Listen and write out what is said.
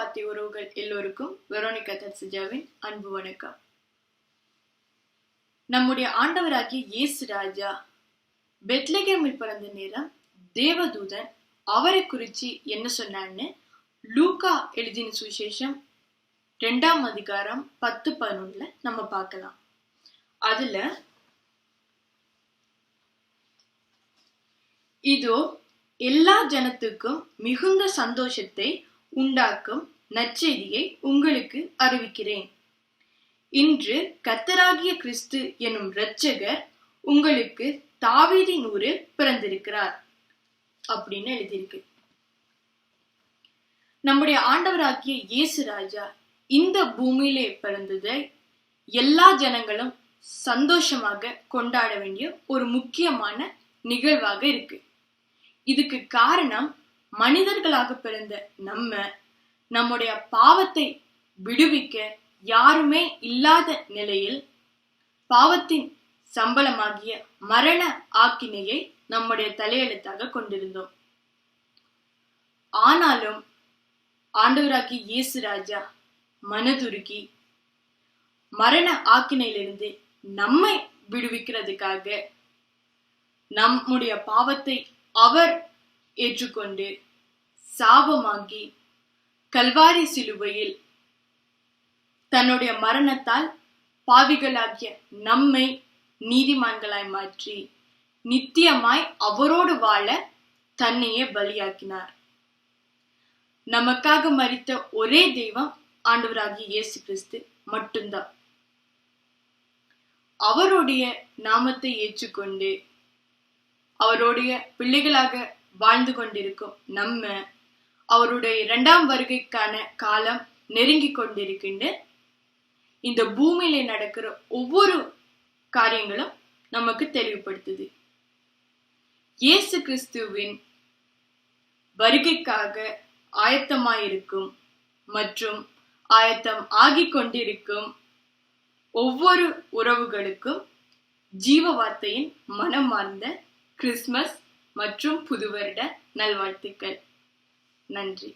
அன்பான உறவுகள் எல்லோருக்கும் வெரோனிகா தர்சஜாவின் அன்பு வணக்கம். நம்முடைய ஆண்டவராகிய இயேசு ராஜா பெட்லகேமில் பிறந்த நேரம் தேவதூதன் அவரை குறித்து என்ன சொன்னான்னு லூகா எழுதின சுவிசேஷம் ரெண்டாம் அதிகாரம் பத்து பதினொன்னுல நம்ம பார்க்கலாம். அதுல இதோ எல்லா ஜனத்துக்கும் மிகுந்த சந்தோஷத்தை உண்டாக்கும் நற்செய்தியை உங்களுக்கு அறிவிக்கிறேன். இன்று கத்தராகிய கிறிஸ்து எனும் இரட்சகர் உங்களுக்கு தாவீதின் ஊரில் பிறந்திருக்கிறார். அப்படின்னு எழுதியிருக்கு. நம்முடைய ஆண்டவராகிய இயேசு ராஜா இந்த பூமியிலே பிறந்ததை எல்லா ஜனங்களும் சந்தோஷமாக கொண்டாட வேண்டிய ஒரு முக்கியமான நிகழ்வாக இருக்கு. இதுக்கு காரணம் மனிதர்களாக பிறந்த நம்ம நம்முடைய பாவத்தை விடுவிக்க யாருமே இல்லாத நிலையில் பாவத்தின் சம்பளமாகிய மரண ஆக்கினையை நம்முடைய தலையெழுத்தாக கொண்டிருந்தோம். ஆனாலும் ஆண்டவராகி இயேசு ராஜா மனதுருக்கி மரண ஆக்கினையிலிருந்து நம்மை விடுவிக்கிறதுக்காக நம்முடைய பாவத்தை அவர் ஏற்றுக்கொண்டு சாபமாகி கல்வாரி சிலுவையில் தன்னுடைய மரணத்தால் பாவிகளாகிய நம்மை நீதிமான்களாய் மாற்றி நித்தியமாய் அவரோடு வாழ தன்னையே பலியாக்கினார். நமக்காக மறித்த ஒரே தெய்வம் ஆண்டவராகிய இயேசு கிறிஸ்து மட்டும்தான். அவருடைய நாமத்தை ஏற்றுக்கொண்டு அவருடைய பிள்ளைகளாக வாழ்ந்து கொண்டிருக்கும் நம்ம அவருடைய இரண்டாம் வருகைக்கான காலம் நெருங்கி கொண்டிருக்கின்ற இந்த பூமியில நடக்கிற ஒவ்வொரு காரியங்களும் நமக்கு தெளிவுபடுத்துது. இயேசு கிறிஸ்துவின் வருகைக்காக ஆயத்தமாயிருக்கும் மற்றும் ஆயத்தம் ஆகிக் கொண்டிருக்கும் ஒவ்வொரு உறவுகளுக்கும் ஜீவ வார்த்தையின் மனமார்ந்த கிறிஸ்மஸ் மற்றும் புது வருட நல்வாழ்த்துக்கள். நன்றி.